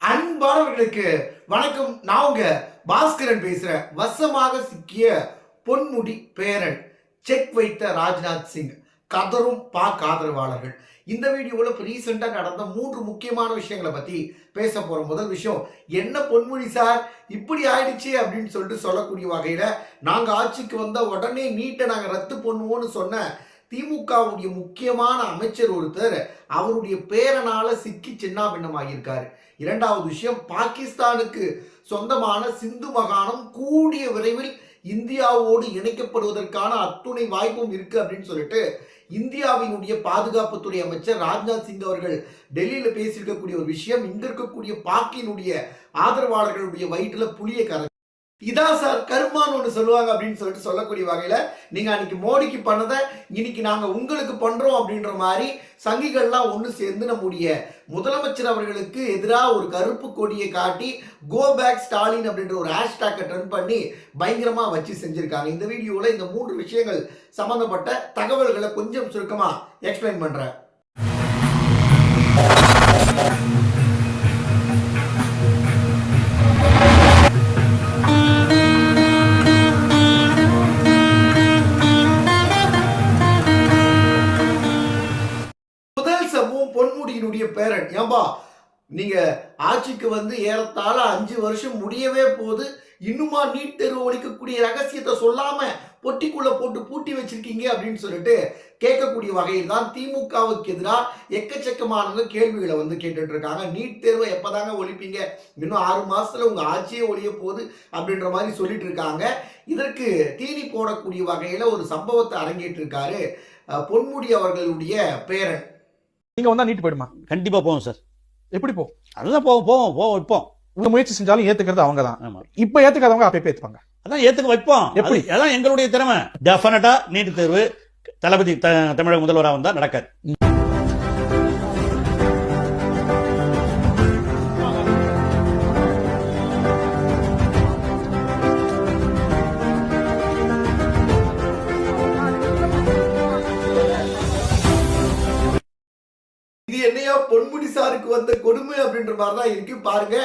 அன்பானவர்களுக்கு வணக்கம். நான் உங்க பாஸ்கரன் பேசுறேன் வசமாக சிக்கிய பொன்முடி பேரன் செக் வைத்த ராஜ்நாத் சிங். கதரும் பாக் ஆதரவாளர்கள் இந்த வீடியோவில் இப்போ ரீசெண்டாக நடந்த மூன்று முக்கியமான விஷயங்களை பற்றி பேச போகிற முதல் விஷயம் என்ன பொன்முடி சார்? இப்படி ஆயிடுச்சு அப்படின்னு சொல்லிட்டு சொல்லக்கூடிய வகையில் நாங்கள் ஆட்சிக்கு வந்த உடனே நீட்டை நாங்கள் ரத்து பண்ணுவோம்னு சொன்ன திமுகவுடைய முக்கியமான அமைச்சர் ஒருத்தர் அவருடைய பேரனால சிக்கி சின்னாபின்னமாகியிருக்காரு. இரண்டாவது விஷயம் பாகிஸ்தானுக்கு சொந்தமான சிந்து மகாணம் கூடிய விரைவில் இந்தியாவோடு இணைக்கப்படுவதற்கான அத்துணை வாய்ப்பும் இருக்கு அப்படின்னு சொல்லிட்டு இந்தியாவினுடைய பாதுகாப்புத்துறை அமைச்சர் ராஜ்நாத் சிங் அவர்கள் டெல்லியில் பேசியிருக்கக்கூடிய ஒரு விஷயம் இங்க இருக்கக்கூடிய பாக்கினுடைய ஆதரவாளர்களுடைய வயிற்றுல புளிய கரை இதான் சார் கருமான்னு ஒன்று சொல்லுவாங்க அப்படின்னு சொல்லிட்டு சொல்லக்கூடிய வகையில் நீங்கள் அன்னைக்கு மோடிக்கு பண்ணதை இன்னைக்கு நாங்கள் உங்களுக்கு பண்ணுறோம் அப்படின்ற மாதிரி சங்கிகள்லாம் ஒன்று சேர்ந்து நம்முடைய முதலமைச்சர் அவர்களுக்கு எதிராக ஒரு கருப்பு கொடியை காட்டி கோ பேக் ஸ்டாலின் அப்படின்ற ஒரு ஹேஷ்டேக்கை ட்ரெண்ட் பண்ணி பயங்கரமாக வச்சு செஞ்சிருக்காங்க. இந்த வீடியோவில் இந்த மூன்று விஷயங்கள் சம்மந்தப்பட்ட தகவல்களை கொஞ்சம் சுருக்கமாக எக்ஸ்பிளைன் பண்ணுறேன் சம்பவம் பேரன். ஏம்பா நீங்க ஆட்சிக்கு வந்து ஏறத்தாழ அஞ்சு வருஷம் முடியவே போது இன்னுமா நீட் தேர்வு ஒழிக்கக்கூடிய ரகசியத்தை சொல்லாம பொட்டிக்குள்ள போட்டு பூட்டி வச்சிருக்கீங்க அப்படின்னு சொல்லிட்டு கேட்கக்கூடிய வகையில் தான் திமுகவுக்கு எதிராக எக்கச்சக்கமானவங்க கேள்விகளை வந்து கேட்டுட்டு இருக்காங்க நீட் தேர்வை எப்பதாங்க ஒழிப்பீங்க? இன்னும் ஆறு மாசத்துல உங்க ஆட்சியே ஒழிய போகுது அப்படின்ற மாதிரி சொல்லிட்டு இருக்காங்க இதற்கு தீனி போடக்கூடிய வகையில ஒரு சம்பவத்தை அரங்கேற்றிருக்காரு பொன்முடி அவர்களுடைய பேரன். நீங்க வந்தா நீட்டு போயிடுமா? கண்டிப்பா போவோம் சார். எப்படி போ? அதுதான் போவோம் போவோம் போவோம் வைப்போம். உங்க முயற்சி செஞ்சாலும் ஏத்துக்கிறது அவங்க தான் இப்ப ஏத்துக்காதவங்க அப்ப ஏத்துப்பாங்க. அதான் ஏத்துக்க வைப்போம். எப்படி? அது- அதான் எங்களுடைய திறமை. டெஃபினட்டா நீட் தேர்வு. தளபதி தமிழக முதல்வராக வந்தா நடக்காது. மாதிரி தான் இருக்குது பாருங்க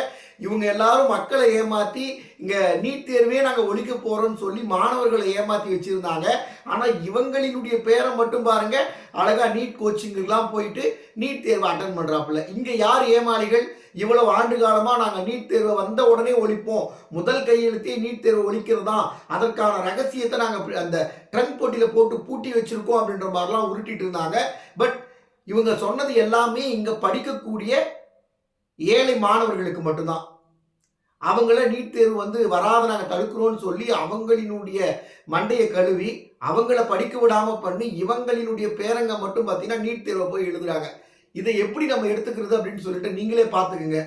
இவங்க எல்லாரும் மக்களை ஏமாத்தி இங்க நீட் தேர்வே நாங்கள் ஒழிக்க போறோம்னு சொல்லி மாணவர்களை ஏமாற்றி வச்சிருந்தாங்க. ஆனால் இவங்களினுடைய பேரை மட்டும் பாருங்க அழகா நீட் கோச்சிங்குலாம் போயிட்டு நீட் தேர்வை அட்டன் பண்ணுறாப்புல இங்கே யார் ஏமாளிகள்? இவ்வளவு ஆண்டு காலமாக நாங்கள் நீட் தேர்வை வந்த உடனே ஒழிப்போம். முதல் கையெழுத்தே நீட் தேர்வை தான் அதற்கான ரகசியத்தை நாங்கள் அந்த ட்ரங்க் போட்டியில் போட்டு பூட்டி வச்சிருக்கோம் அப்படின்ற மாதிரிலாம் உருட்டிட்டு இருந்தாங்க. பட் இவங்க சொன்னது எல்லாமே இங்கே படிக்கக்கூடிய ஏழை மாணவர்களுக்கு மட்டும்தான். அவங்கள நீட் தேர்வு வந்து வராத நாங்கள் தடுக்கிறோன்னு சொல்லி அவங்களினுடைய மண்டையை கழுவி அவங்கள படிக்க விடாமல் பண்ணி இவங்களினுடைய பேரங்க மட்டும் பார்த்தீங்கன்னா நீட் தேர்வை போய் எழுதுறாங்க. இதை எப்படி நம்ம எடுத்துக்கிறது அப்படின்னு சொல்லிட்டு நீங்களே பார்த்துக்குங்க.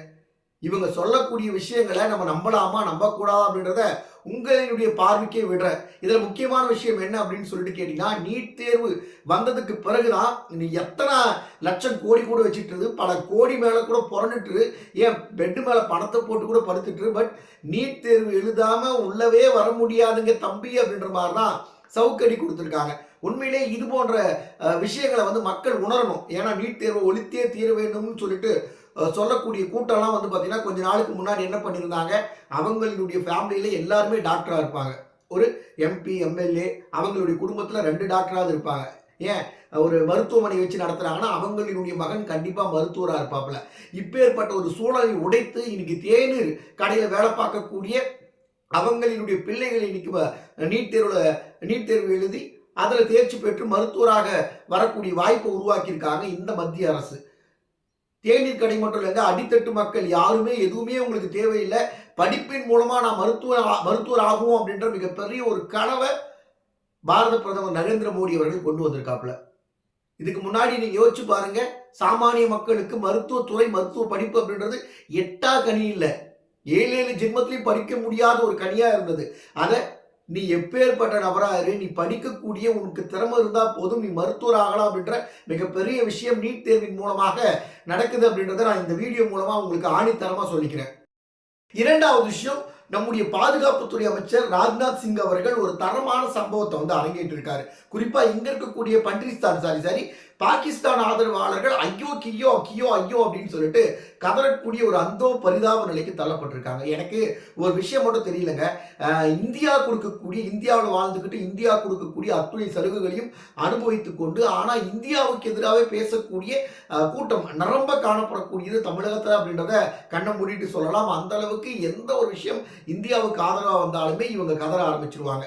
இவங்க சொல்லக்கூடிய விஷயங்களை நம்ம நம்பலாமா நம்பக்கூடாதா அப்படின்றத உங்களினுடைய பார்வைக்கே விடுறேன். இதில் முக்கியமான விஷயம் என்ன அப்படின்னு சொல்லிட்டு கேட்டிங்கன்னா நீட் தேர்வு வந்ததுக்கு பிறகுதான் நீ எத்தனை லட்சம் கோடி கூட வச்சுட்டு பல கோடி மேலே கூட புரண்டுட்டு ஏன் பெட்டு மேலே பணத்தை போட்டு கூட படுத்துட்டு பட் நீட் தேர்வு எழுதாமல் உள்ளவே வர முடியாதுங்க தம்பி அப்படின்ற மாதிரி தான் சவுக்கடி கொடுத்துருக்காங்க. உண்மையிலே இது போன்ற விஷயங்களை வந்து மக்கள் உணரணும். ஏன்னா நீட் தேர்வை ஒழித்தே தீர வேண்டும்னு சொல்லிட்டு சொல்லக்கூடிய கூட்டம்லாம் வந்து பார்த்தீங்கன்னா கொஞ்ச நாளுக்கு முன்னாடி என்ன பண்ணியிருந்தாங்க? அவங்களுடைய ஃபேமிலியில எல்லாருமே டாக்டராக இருப்பாங்க. ஒரு எம்பி எம்எல்ஏ அவங்களுடைய குடும்பத்தில் ரெண்டு டாக்டராக இருப்பாங்க. ஏன்? ஒரு மருத்துவமனை வச்சு நடத்துகிறாங்கன்னா அவங்களினுடைய மகன் கண்டிப்பாக மருத்துவராக இருப்பாப்புல. இப்பேற்பட்ட ஒரு சூழலை உடைத்து இன்னைக்கு தேநீர் கடையில் வேலை பார்க்கக்கூடிய அவங்களினுடைய பிள்ளைகள் இன்னைக்கு நீட் தேர்வில் நீட் தேர்வு எழுதி அதில் தேர்ச்சி பெற்று மருத்துவராக வரக்கூடிய வாய்ப்பை உருவாக்கியிருக்காங்க இந்த மத்திய அரசு. தேநீர் கடை மட்டும் இல்லைங்க அடித்தட்டு மக்கள் யாருமே எதுவுமே உங்களுக்கு தேவையில்லை. படிப்பின் மூலமா நான் மருத்துவ மருத்துவர் ஆகும் அப்படின்ற மிகப்பெரிய ஒரு கனவை பாரத பிரதமர் நரேந்திர மோடி அவர்கள் கொண்டு வந்திருக்காப்புல. இதுக்கு முன்னாடி நீங்க யோசிச்சு பாருங்க சாமானிய மக்களுக்கு மருத்துவத்துறை மருத்துவ படிப்பு அப்படின்றது எட்டா கனி இல்லை. ஏழு ஏழு ஜென்மத்திலையும் படிக்க முடியாத ஒரு கனியா இருந்தது. அதை நீ எப்பேற்பட்ட நபரா இரு நீ படிக்கக்கூடிய உனக்கு திறமை இருந்தால் போதும் நீ மருத்துவர் ஆகலாம் அப்படின்ற மிகப்பெரிய விஷயம் நீட் தேர்வின் மூலமாக நடக்குது அப்படின்றத நான் இந்த வீடியோ மூலமாக உங்களுக்கு ஆணித்தரமாக சொல்லிக்கிறேன். இரண்டாவது விஷயம் நம்முடைய பாதுகாப்புத்துறை அமைச்சர் ராஜ்நாத் சிங் அவர்கள் ஒரு தரமான சம்பவத்தை வந்து அரங்கேற்றிருக்காரு. குறிப்பா இங்க இருக்கக்கூடிய பன்றிஸ்தான் சாரி சாரி பாகிஸ்தான் ஆதரவாளர்கள் ஐயோ கியோ கியோ ஐயோ அப்படின்னு சொல்லிட்டு கதறக்கூடிய ஒரு அந்தோ பரிதாப நிலைக்கு தள்ளப்பட்டிருக்காங்க. எனக்கு ஒரு விஷயம் மட்டும் தெரியலங்க. இந்தியா கொடுக்கக்கூடிய இந்தியாவில் வாழ்ந்துக்கிட்டு இந்தியா கொடுக்கக்கூடிய அத்துணை சலுகைகளையும் அனுபவித்துக் கொண்டு ஆனால் இந்தியாவுக்கு எதிராகவே பேசக்கூடிய கூட்டம் நிரம்ப காணப்படக்கூடியது தமிழகத்தில் அப்படின்றத கண்ணை மூடிட்டு சொல்லலாம். அந்த அளவுக்கு எந்த ஒரு விஷயம் இந்தியாவுக்கு ஆதரவாக வந்தாலுமே இவங்க கதற ஆரம்பிச்சிருவாங்க.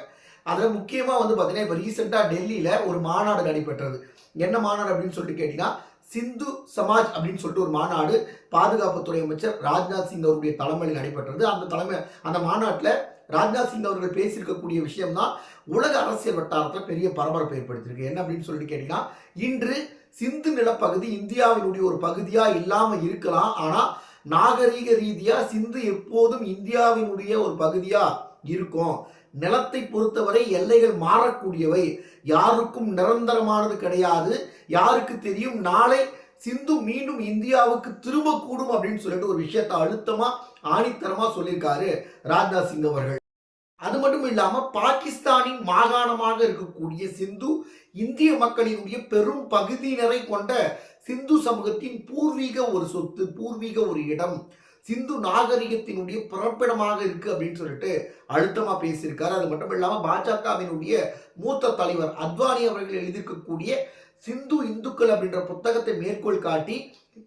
அதில் முக்கியமாக வந்து பார்த்தீங்கன்னா இப்போ ரீசெண்டாக டெல்லியில் ஒரு மாநாடு நடைபெற்றது. என்ன மாநாடு அப்படின்னு சொல்லிட்டு கேட்டிங்கன்னா சிந்து சமாஜ் அப்படின்னு சொல்லிட்டு ஒரு மாநாடு பாதுகாப்புத்துறை அமைச்சர் ராஜ்நாத் சிங் அவருடைய தலைமையில் நடைபெற்றது. அந்த தலைமை அந்த மாநாட்டில் ராஜ்நாத் சிங் அவர்கள் பேசியிருக்கக்கூடிய விஷயம் தான் உலக அரசியல் வட்டாரத்தில் பெரிய பரபரப்பை ஏற்படுத்தியிருக்கு. என்ன அப்படின்னு சொல்லிட்டு கேட்டிங்கன்னா இன்று சிந்து நிலப்பகுதி இந்தியாவினுடைய ஒரு பகுதியாக இல்லாமல் இருக்கலாம். ஆனால் நாகரீக ரீதியாக சிந்து எப்போதும் இந்தியாவினுடைய ஒரு பகுதியாக இருக்கும். நிலத்தை பொறுத்தவரை எல்லைகள் மாறக்கூடியவை. யாருக்கும் நிரந்தரமானது கிடையாது. யாருக்கு தெரியும்? நாளை சிந்து மீண்டும் இந்தியாவுக்கு திரும்பக்கூடும் அப்படின்னு சொல்லிட்டு ஒரு விஷயத்தை அழுத்தமா ஆணித்தரமா சொல்லியிருக்காரு ராஜ்நாத் சிங் அவர்கள். அது மட்டும் இல்லாம பாகிஸ்தானின் மாகாணமாக இருக்கக்கூடிய சிந்து இந்திய மக்களினுடைய பெரும் பகுதியினரை கொண்ட சிந்து சமூகத்தின் பூர்வீக ஒரு சொத்து பூர்வீக ஒரு இடம். சிந்து நாகரிகத்தினுடைய பிறப்பிடமாக இருக்கு அப்படின்னு சொல்லிட்டு அழுத்தமா பேசியிருக்காரு. அது மட்டும் இல்லாம பாஜகவினுடைய மூத்த தலைவர் அத்வானி அவர்கள் எழுதியிருக்கக்கூடிய சிந்து இந்துக்கள் அப்படின்ற புத்தகத்தை மேற்கோள் காட்டி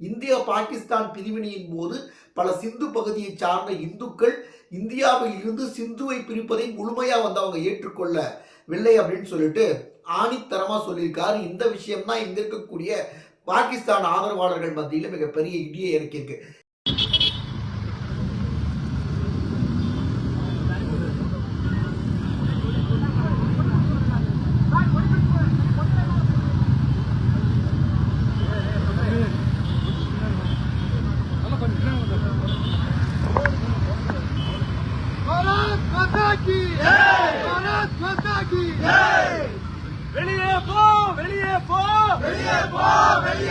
இந்தியா பாகிஸ்தான் பிரிவினையின் போது பல சிந்து பகுதியை சார்ந்த இந்துக்கள் இந்தியாவில் இருந்து சிந்துவை பிரிப்பதை முழுமையா வந்து அவங்க ஏற்றுக்கொள்ளவில்லை அப்படின்னு சொல்லிட்டு ஆணித்தரமா சொல்லியிருக்காரு. இந்த விஷயம் தான் இங்க இருக்கக்கூடிய பாகிஸ்தான் ஆதரவாளர்கள் மத்தியில் மிகப்பெரிய இடியை இறக்கியிருக்கு.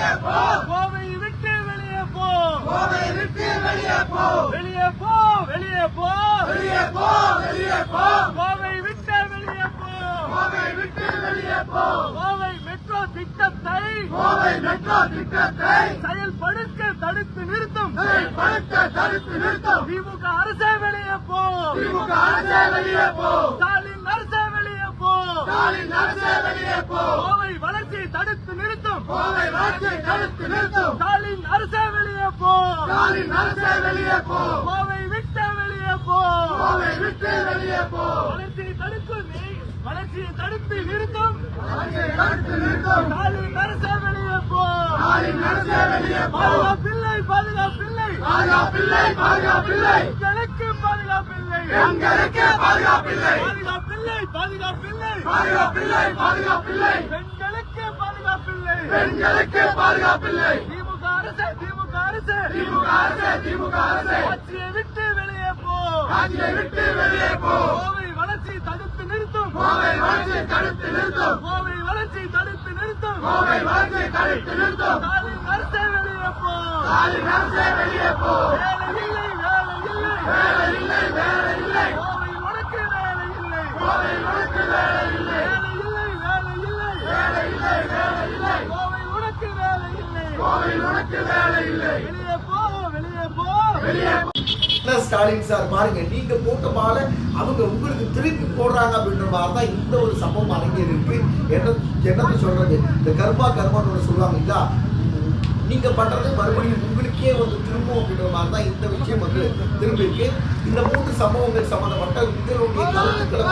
வெளியே போ கோவை விட்டு வெளியே போ கோவை விட்டு வெளியே போ வெளியே போ வெளியே போ வெளியே போ வெளியே போ கோவை விட்டு வெளியே போ கோவை விட்டு வெளியே போ கோவை மெட்ரோ திட்டத்தை கோவை மெட்ரோ திட்டத்தை செயல்படுத்த தடுத்து நிறுத்தும் செயல்படுத்த தடுத்து நிறுத்தும் திமுக அரசே வெளியே போ திமுக அரசே வெளியே போ ஸ்டாலின் அரசே வெளியே போ ஸ்டாலின் அரசே வெளியே போ கோவை வளர்ச்சி தடுத்து நிறுத்தும். கோவை வளர்ச்சி தடுத்து நிறுத்தும். ஸ்டாலின் அரசே வெளியே போ. ஸ்டாலின் அரசே வெளியே போ. கோவை விட்டு வெளியே போ. கோவை விட்டு வெளியே போ வளர்ச்சியை தடுத்து நிறுத்தும். ஸ்டாலின் அரசே வெளியே போ. பாதுகாப்பில்லை பாதுகாப்பில்லை. எங்களுக்கு பாதுகாப்பில்லை. பாதுகாப்பில்லை. பாதுகாப்பில்லை பெண்களுக்கு பாதுகாப்பில்லை. திமுக அரசு திமுக அரசு. ஆட்சியை விட்டு வெளியே போ. ஆட்சியை கோவை தடுத்து நிறுத்தும். கோவை வளர்ச்சி தடுத்து நிறுத்தும். கோவை வளர்ச்சி தடுத்து நிறுத்தும். கோவை வளர்ச்சி தடுத்து நிறுத்தும். ஸ்டாலின் அரசே வெளியே போ ஸ்டாலின் அரசே வெளியே போ வேலை இல்லை வேலை இல்லை வேலை இல்லை வேலை இல்லை கோவை உனக்கு வேலை இல்லை கோவை உனக்கு வேலை இல்லை வேலை இல்லை வேலை இல்லை வேலை இல்லை வேலை இல்லை கோவை உனக்கு வேலை இல்லை கோவை உனக்கு வேலை இல்லை என்ன ஸ்டாலின் சார் பாருங்க நீங்கள் போட்ட பால அவங்க உங்களுக்கு திருப்பி போடுறாங்க அப்படின்ற மாதிரி தான் இந்த ஒரு சம்பவம் அடங்கியிருக்கு என்ன என்னத்தை சொல்கிறது இந்த கர்மா கர்மான்னு சொல்லுவாங்க இல்லையா? நீங்க பண்றது மறுபடியும் உங்களுக்கே வந்து திரும்பும் அப்படின்ற மாதிரி தான் இந்த விஷயம் வந்து திரும்பிருக்கு இந்த மூன்று சம்பவங்கள் சம்மந்தப்பட்ட உங்களுடைய கருத்துக்களை